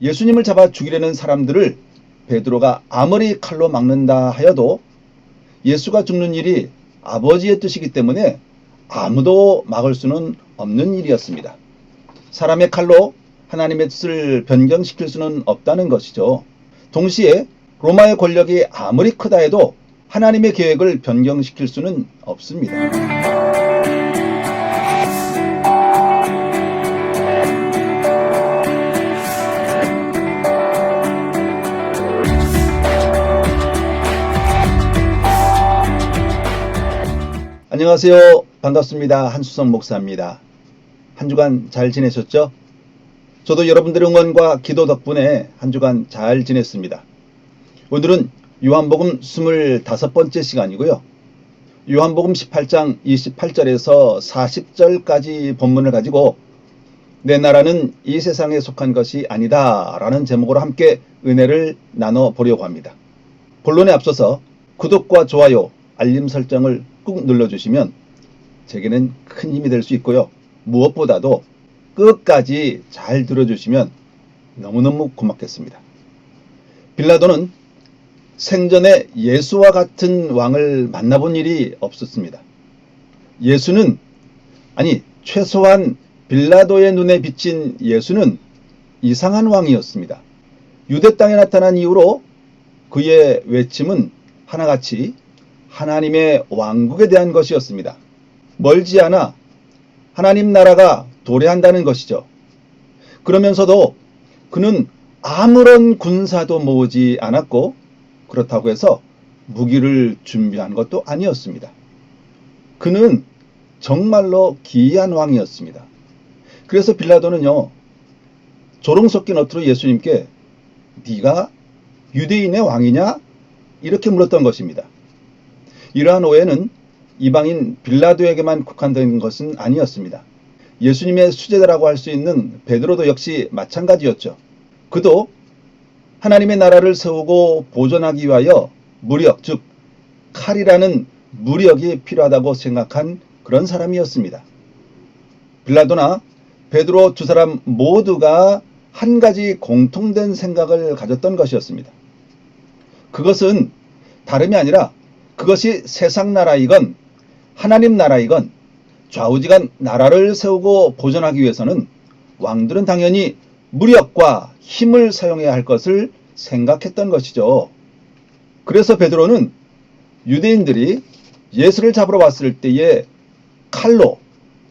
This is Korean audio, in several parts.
예수님을 잡아 죽이려는 사람들을 베드로가 아무리 칼로 막는다 하여도 예수가 죽는 일이 아버지의 뜻이기 때문에 아무도 막을 수는 없는 일이었습니다. 사람의 칼로 하나님의 뜻을 변경시킬 수는 없다는 것이죠. 동시에 로마의 권력이 아무리 크다 해도 하나님의 계획을 변경시킬 수는 없습니다. 안녕하세요. 반갑습니다. 한수성 목사입니다. 한 주간 잘 지내셨죠? 저도 여러분들의 응원과 기도 덕분에 한 주간 잘 지냈습니다. 오늘은 요한복음 25번째 시간이고요. 요한복음 18장 28절에서 40절까지 본문을 가지고 내 나라는 이 세상에 속한 것이 아니다 라는 제목으로 함께 은혜를 나눠 보려고 합니다. 본론에 앞서서 구독과 좋아요, 알림 설정을 꾹 눌러주시면 제게는 큰 힘이 될 수 있고요. 무엇보다도 끝까지 잘 들어주시면 너무너무 고맙겠습니다. 빌라도는 생전에 예수와 같은 왕을 만나본 일이 없었습니다. 예수는, 아니, 최소한 빌라도의 눈에 비친 예수는 이상한 왕이었습니다. 유대 땅에 나타난 이후로 그의 외침은 하나같이 하나님의 왕국에 대한 것이었습니다. 멀지 않아 하나님 나라가 도래한다는 것이죠. 그러면서도 그는 아무런 군사도 모으지 않았고 그렇다고 해서 무기를 준비한 것도 아니었습니다. 그는 정말로 기이한 왕이었습니다. 그래서 빌라도는요. 조롱 섞인 어투로 예수님께 네가 유대인의 왕이냐? 이렇게 물었던 것입니다. 이러한 오해는 이방인 빌라도에게만 국한된 것은 아니었습니다. 예수님의 수제자라고 할 수 있는 베드로도 역시 마찬가지였죠. 그도 하나님의 나라를 세우고 보존하기 위하여 무력, 즉 칼이라는 무력이 필요하다고 생각한 그런 사람이었습니다. 빌라도나 베드로 두 사람 모두가 한 가지 공통된 생각을 가졌던 것이었습니다. 그것은 다름이 아니라 그것이 세상 나라이건 하나님 나라이건 좌우지간 나라를 세우고 보존하기 위해서는 왕들은 당연히 무력과 힘을 사용해야 할 것을 생각했던 것이죠. 그래서 베드로는 유대인들이 예수를 잡으러 왔을 때에 칼로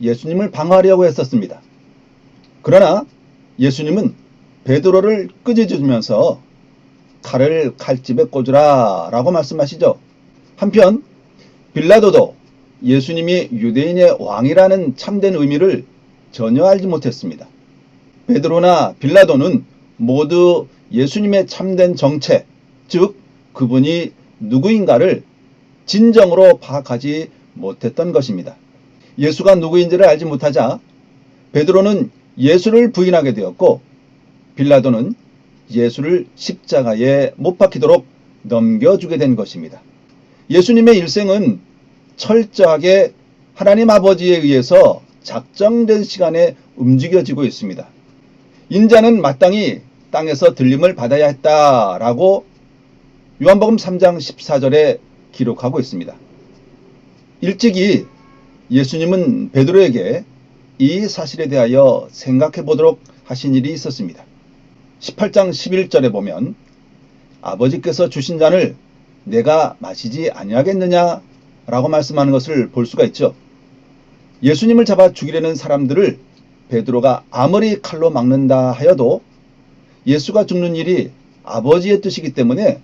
예수님을 방어하려고 했었습니다. 그러나 예수님은 베드로를 끄집어주면서 칼을 칼집에 꽂으라 라고 말씀하시죠. 한편 빌라도도 예수님이 유대인의 왕이라는 참된 의미를 전혀 알지 못했습니다. 베드로나 빌라도는 모두 예수님의 참된 정체, 즉 그분이 누구인가를 진정으로 파악하지 못했던 것입니다. 예수가 누구인지를 알지 못하자 베드로는 예수를 부인하게 되었고 빌라도는 예수를 십자가에 못 박히도록 넘겨주게 된 것입니다. 예수님의 일생은 철저하게 하나님 아버지에 의해서 작정된 시간에 움직여지고 있습니다. 인자는 마땅히 땅에서 들림을 받아야 했다라고 요한복음 3장 14절에 기록하고 있습니다. 일찍이 예수님은 베드로에게 이 사실에 대하여 생각해 보도록 하신 일이 있었습니다. 18장 11절에 보면 아버지께서 주신 잔을 내가 마시지 아니하겠느냐 라고 말씀하는 것을 볼 수가 있죠. 예수님을 잡아 죽이려는 사람들을 베드로가 아무리 칼로 막는다 하여도 예수가 죽는 일이 아버지의 뜻이기 때문에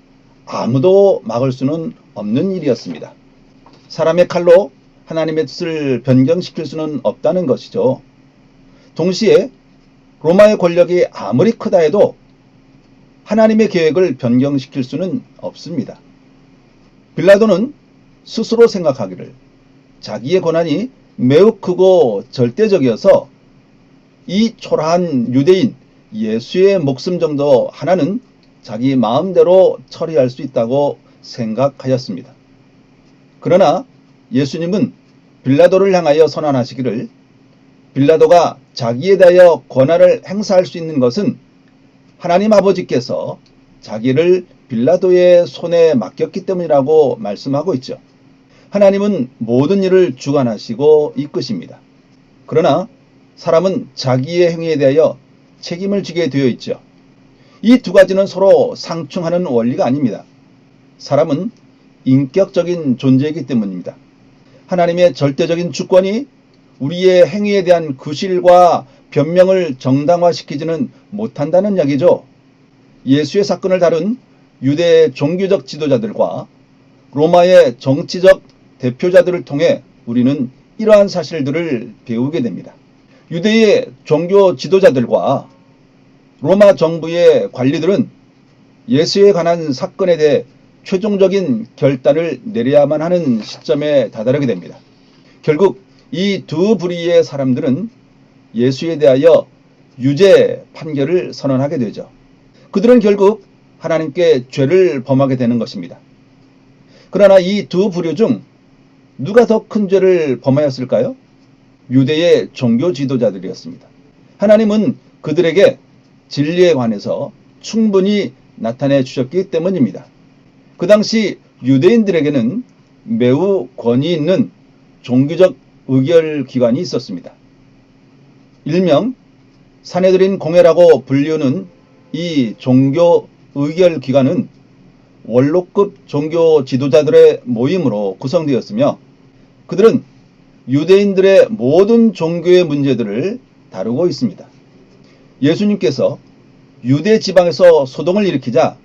아무도 막을 수는 없는 일이었습니다. 사람의 칼로 하나님의 뜻을 변경시킬 수는 없다는 것이죠. 동시에 로마의 권력이 아무리 크다 해도 하나님의 계획을 변경시킬 수는 없습니다. 빌라도는 스스로 생각하기를 자기의 권한이 매우 크고 절대적이어서 이 초라한 유대인 예수의 목숨 정도 하나는 자기 마음대로 처리할 수 있다고 생각하였습니다. 그러나 예수님은 빌라도를 향하여 선언하시기를 빌라도가 자기에 대하여 권한을 행사할 수 있는 것은 하나님 아버지께서 자기를 빌라도의 손에 맡겼기 때문이라고 말씀하고 있죠. 하나님은 모든 일을 주관하시고 이끄십니다. 그러나 사람은 자기의 행위에 대하여 책임을 지게 되어 있죠. 이 두 가지는 서로 상충하는 원리가 아닙니다. 사람은 인격적인 존재이기 때문입니다. 하나님의 절대적인 주권이 우리의 행위에 대한 구실과 변명을 정당화시키지는 못한다는 이야기죠. 예수의 사건을 다룬 유대 종교적 지도자들과 로마의 정치적 대표자들을 통해 우리는 이러한 사실들을 배우게 됩니다. 유대의 종교 지도자들과 로마 정부의 관리들은 예수에 관한 사건에 대해 최종적인 결단을 내려야만 하는 시점에 다다르게 됩니다. 결국 이 두 부리의 사람들은 예수에 대하여 유죄 판결을 선언하게 되죠. 그들은 결국 하나님께 죄를 범하게 되는 것입니다. 그러나 이 두 부류 중 누가 더 큰 죄를 범하였을까요? 유대의 종교 지도자들이었습니다. 하나님은 그들에게 진리에 관해서 충분히 나타내 주셨기 때문입니다. 그 당시 유대인들에게는 매우 권위 있는 종교적 의결 기관이 있었습니다. 일명 사내들인 공회라고 불리우는 이 종교 의결 기관은 원로급 종교 지도자들의 모임으로 구성되었으며 그들은 유대인들의 모든 종교의 문제들을 다루고 있습니다. 예수님께서 유대 지방에서 소동을 일으키자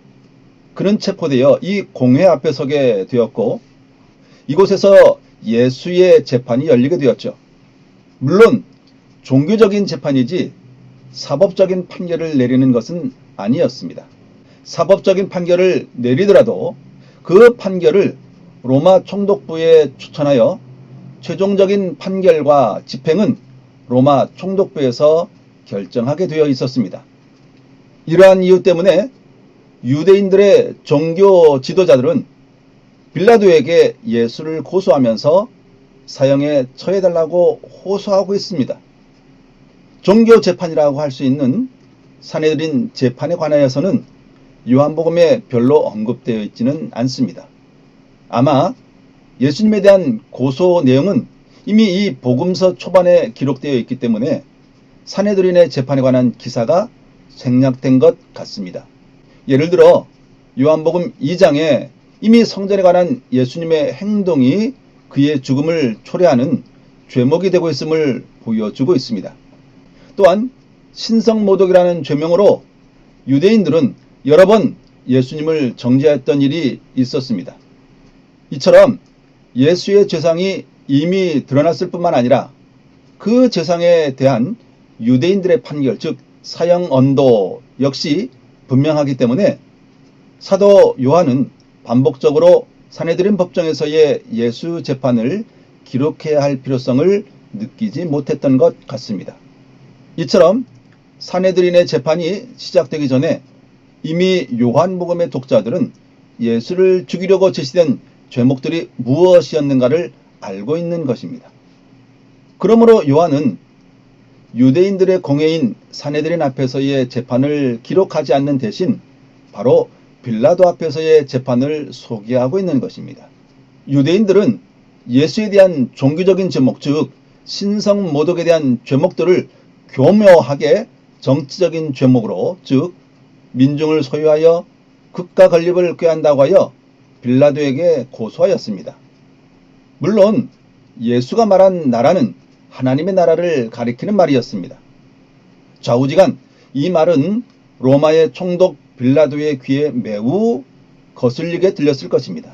그는 체포되어 이 공회 앞에 서게 되었고 이곳에서 예수의 재판이 열리게 되었죠. 물론 종교적인 재판이지 사법적인 판결을 내리는 것은 아니었습니다. 사법적인 판결을 내리더라도 그 판결을 로마 총독부에 추천하여 최종적인 판결과 집행은 로마 총독부에서 결정하게 되어 있었습니다. 이러한 이유 때문에 유대인들의 종교 지도자들은 빌라도에게 예수를 고소하면서 사형에 처해달라고 호소하고 있습니다. 종교 재판이라고 할 수 있는 사내들인 재판에 관하여서는 요한복음에 별로 언급되어 있지는 않습니다. 아마 예수님에 대한 고소 내용은 이미 이 복음서 초반에 기록되어 있기 때문에 사내들인의 재판에 관한 기사가 생략된 것 같습니다. 예를 들어 요한복음 2장에 이미 성전에 관한 예수님의 행동이 그의 죽음을 초래하는 죄목이 되고 있음을 보여주고 있습니다. 또한 신성모독이라는 죄명으로 유대인들은 여러 번 예수님을 정죄했던 일이 있었습니다. 이처럼 예수의 죄상이 이미 드러났을 뿐만 아니라 그 죄상에 대한 유대인들의 판결, 즉 사형 언도 역시 분명하기 때문에 사도 요한은 반복적으로 사내들인 법정에서의 예수 재판을 기록해야 할 필요성을 느끼지 못했던 것 같습니다. 이처럼 사내들인의 재판이 시작되기 전에 이미 요한복음의 독자들은 예수를 죽이려고 제시된 죄목들이 무엇이었는가를 알고 있는 것입니다. 그러므로 요한은 유대인들의 공회인 사내들인 앞에서의 재판을 기록하지 않는 대신 바로 빌라도 앞에서의 재판을 소개하고 있는 것입니다. 유대인들은 예수에 대한 종교적인 제목, 즉 신성 모독에 대한 죄목들을 교묘하게 정치적인 죄목으로, 즉 민중을 소유하여 극과 건립을 꾀한다고 하여 빌라도에게 고소하였습니다. 물론 예수가 말한 나라는 하나님의 나라를 가리키는 말이었습니다. 좌우지간 이 말은 로마의 총독 빌라도의 귀에 매우 거슬리게 들렸을 것입니다.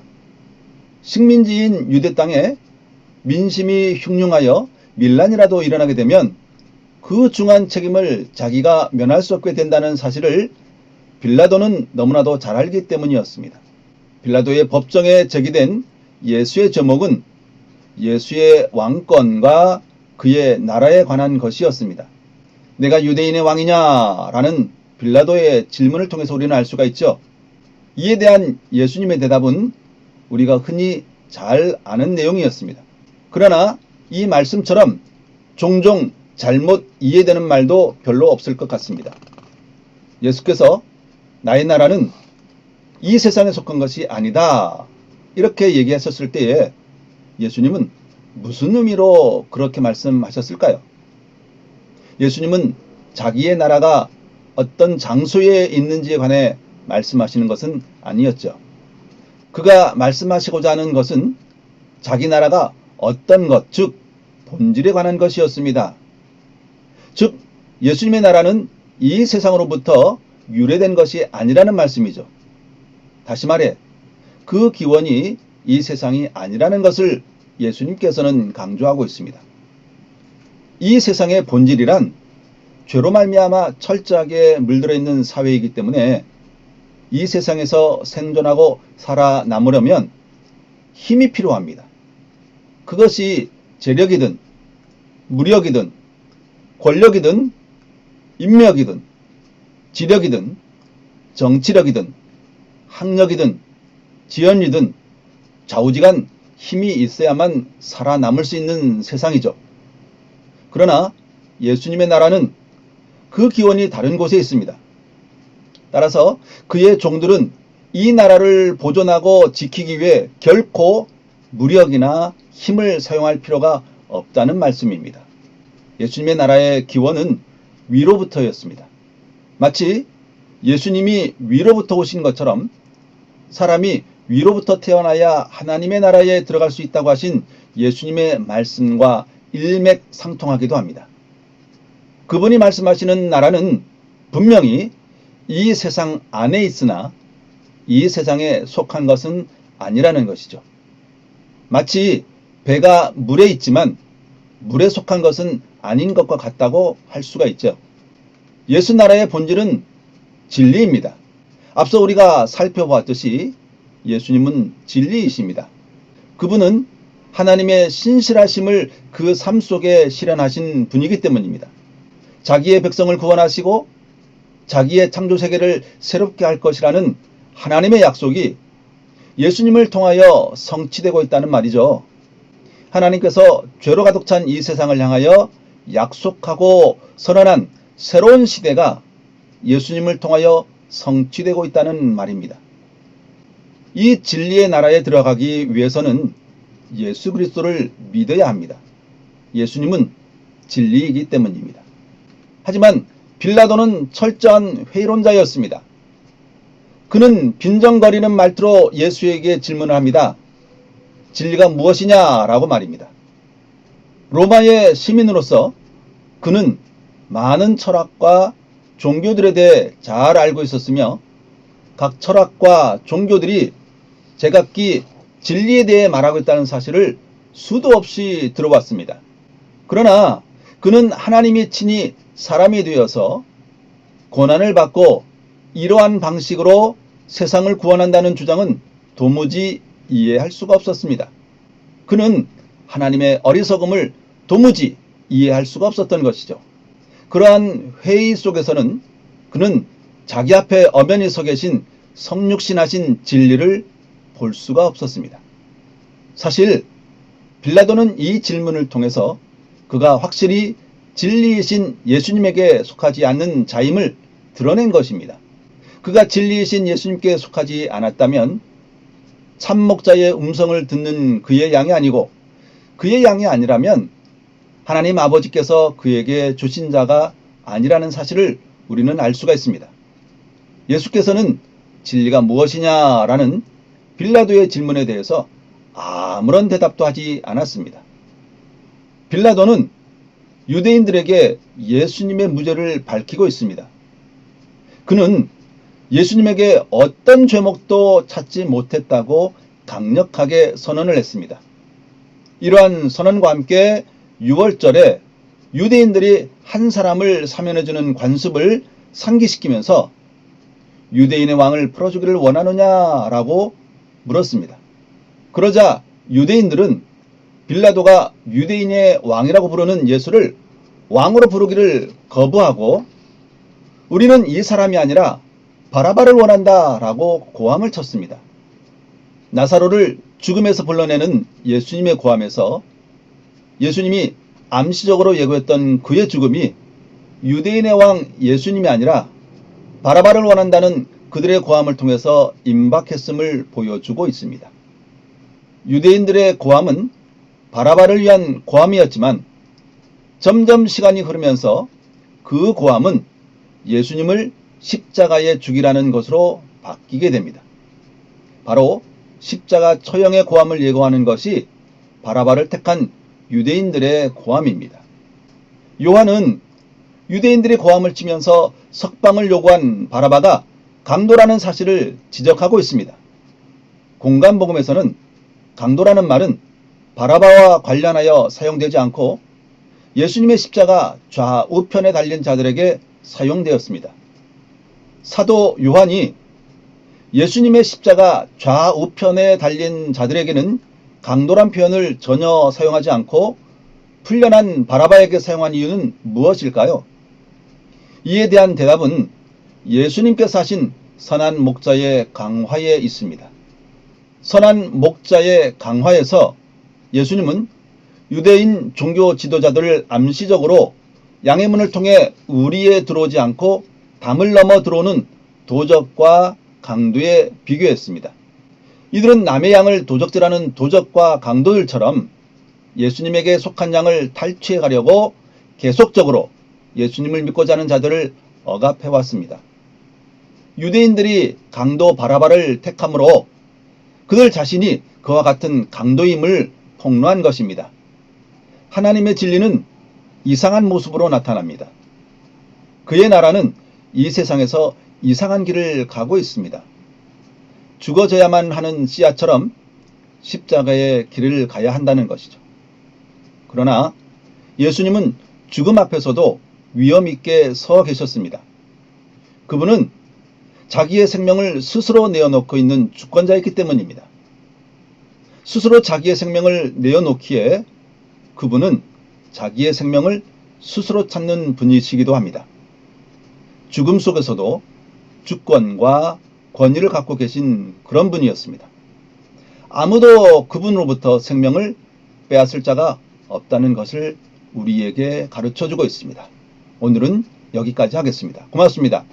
식민지인 유대 땅에 민심이 흉흉하여 밀란이라도 일어나게 되면 그 중한 책임을 자기가 면할 수 없게 된다는 사실을 빌라도는 너무나도 잘 알기 때문이었습니다. 빌라도의 법정에 제기된 예수의 제목은 예수의 왕권과 그의 나라에 관한 것이었습니다. 내가 유대인의 왕이냐? 라는 빌라도의 질문을 통해서 우리는 알 수가 있죠. 이에 대한 예수님의 대답은 우리가 흔히 잘 아는 내용이었습니다. 그러나 이 말씀처럼 종종 잘못 이해되는 말도 별로 없을 것 같습니다. 예수께서 나의 나라는 이 세상에 속한 것이 아니다. 이렇게 얘기하셨을 때에 예수님은 무슨 의미로 그렇게 말씀하셨을까요? 예수님은 자기의 나라가 어떤 장소에 있는지에 관해 말씀하시는 것은 아니었죠. 그가 말씀하시고자 하는 것은 자기 나라가 어떤 것, 즉 본질에 관한 것이었습니다. 즉 예수님의 나라는 이 세상으로부터 유래된 것이 아니라는 말씀이죠. 다시 말해 그 기원이 이 세상이 아니라는 것을 예수님께서는 강조하고 있습니다. 이 세상의 본질이란 죄로 말미암아 철저하게 물들어 있는 사회이기 때문에 이 세상에서 생존하고 살아남으려면 힘이 필요합니다. 그것이 재력이든 무력이든 권력이든 인력이든 지력이든 정치력이든 학력이든 지연이든 좌우지간 힘이 있어야만 살아남을 수 있는 세상이죠. 그러나 예수님의 나라는 그 기원이 다른 곳에 있습니다. 따라서 그의 종들은 이 나라를 보존하고 지키기 위해 결코 무력이나 힘을 사용할 필요가 없다는 말씀입니다. 예수님의 나라의 기원은 위로부터였습니다. 마치 예수님이 위로부터 오신 것처럼 사람이 위로부터 태어나야 하나님의 나라에 들어갈 수 있다고 하신 예수님의 말씀과 일맥상통하기도 합니다. 그분이 말씀하시는 나라는 분명히 이 세상 안에 있으나 이 세상에 속한 것은 아니라는 것이죠. 마치 배가 물에 있지만 물에 속한 것은 아닌 것과 같다고 할 수가 있죠. 예수 나라의 본질은 진리입니다. 앞서 우리가 살펴보았듯이 예수님은 진리이십니다. 그분은 하나님의 신실하심을 그 삶 속에 실현하신 분이기 때문입니다. 자기의 백성을 구원하시고 자기의 창조 세계를 새롭게 할 것이라는 하나님의 약속이 예수님을 통하여 성취되고 있다는 말이죠. 하나님께서 죄로 가득 찬 이 세상을 향하여 약속하고 선언한 새로운 시대가 예수님을 통하여 성취되고 있다는 말입니다. 이 진리의 나라에 들어가기 위해서는 예수 그리스도를 믿어야 합니다. 예수님은 진리이기 때문입니다. 하지만 빌라도는 철저한 회의론자였습니다. 그는 빈정거리는 말투로 예수에게 질문을 합니다. 진리가 무엇이냐라고 말입니다. 로마의 시민으로서 그는 많은 철학과 종교들에 대해 잘 알고 있었으며 각 철학과 종교들이 제각기 진리에 대해 말하고 있다는 사실을 수도 없이 들어봤습니다. 그러나 그는 하나님이 친히 사람이 되어서 고난을 받고 이러한 방식으로 세상을 구원한다는 주장은 도무지 이해할 수가 없었습니다. 그는 하나님의 어리석음을 도무지 이해할 수가 없었던 것이죠. 그러한 회의 속에서는 그는 자기 앞에 엄연히 서 계신 성육신하신 진리를 볼 수가 없었습니다. 사실 빌라도는 이 질문을 통해서 그가 확실히 진리이신 예수님에게 속하지 않는 자임을 드러낸 것입니다. 그가 진리이신 예수님께 속하지 않았다면 참목자의 음성을 듣는 그의 양이 아니고 그의 양이 아니라면 하나님 아버지께서 그에게 주신 자가 아니라는 사실을 우리는 알 수가 있습니다. 예수께서는 진리가 무엇이냐라는 빌라도의 질문에 대해서 아무런 대답도 하지 않았습니다. 빌라도는 유대인들에게 예수님의 무죄를 밝히고 있습니다. 그는 예수님에게 어떤 죄목도 찾지 못했다고 강력하게 선언을 했습니다. 이러한 선언과 함께 6월절에 유대인들이 한 사람을 사면해주는 관습을 상기시키면서 유대인의 왕을 풀어주기를 원하느냐라고 물었습니다. 그러자 유대인들은 빌라도가 유대인의 왕이라고 부르는 예수를 왕으로 부르기를 거부하고 우리는 이 사람이 아니라 바라바를 원한다 라고 고함을 쳤습니다. 나사로를 죽음에서 불러내는 예수님의 고함에서 예수님이 암시적으로 예고했던 그의 죽음이 유대인의 왕 예수님이 아니라 바라바를 원한다는 그들의 고함을 통해서 임박했음을 보여주고 있습니다. 유대인들의 고함은 바라바를 위한 고함이었지만 점점 시간이 흐르면서 그 고함은 예수님을 십자가에 죽이라는 것으로 바뀌게 됩니다. 바로 십자가 처형의 고함을 예고하는 것이 바라바를 택한 유대인들의 고함입니다. 요한은 유대인들의 고함을 치면서 석방을 요구한 바라바가 강도라는 사실을 지적하고 있습니다. 공간복음에서는 강도라는 말은 바라바와 관련하여 사용되지 않고 예수님의 십자가 좌우편에 달린 자들에게 사용되었습니다. 사도 요한이 예수님의 십자가 좌우편에 달린 자들에게는 강도란 표현을 전혀 사용하지 않고 풀려난 바라바에게 사용한 이유는 무엇일까요? 이에 대한 대답은 예수님께서 하신 선한 목자의 강화에 있습니다. 선한 목자의 강화에서 예수님은 유대인 종교 지도자들을 암시적으로 양의 문을 통해 우리에 들어오지 않고 담을 넘어 들어오는 도적과 강도에 비교했습니다. 이들은 남의 양을 도적질하는 도적과 강도들처럼 예수님에게 속한 양을 탈취해 가려고 계속적으로 예수님을 믿고자 하는 자들을 억압해 왔습니다. 유대인들이 강도 바라바를 택함으로 그들 자신이 그와 같은 강도임을 폭로한 것입니다. 하나님의 진리는 이상한 모습으로 나타납니다. 그의 나라는 이 세상에서 이상한 길을 가고 있습니다. 죽어져야만 하는 씨앗처럼 십자가의 길을 가야 한다는 것이죠. 그러나 예수님은 죽음 앞에서도 위험 있게 서 계셨습니다. 그분은 자기의 생명을 스스로 내어놓고 있는 주권자였기 때문입니다. 스스로 자기의 생명을 내어놓기에 그분은 자기의 생명을 스스로 찾는 분이시기도 합니다. 죽음 속에서도 주권과 권위를 갖고 계신 그런 분이었습니다. 아무도 그분으로부터 생명을 빼앗을 자가 없다는 것을 우리에게 가르쳐 주고 있습니다. 오늘은 여기까지 하겠습니다. 고맙습니다.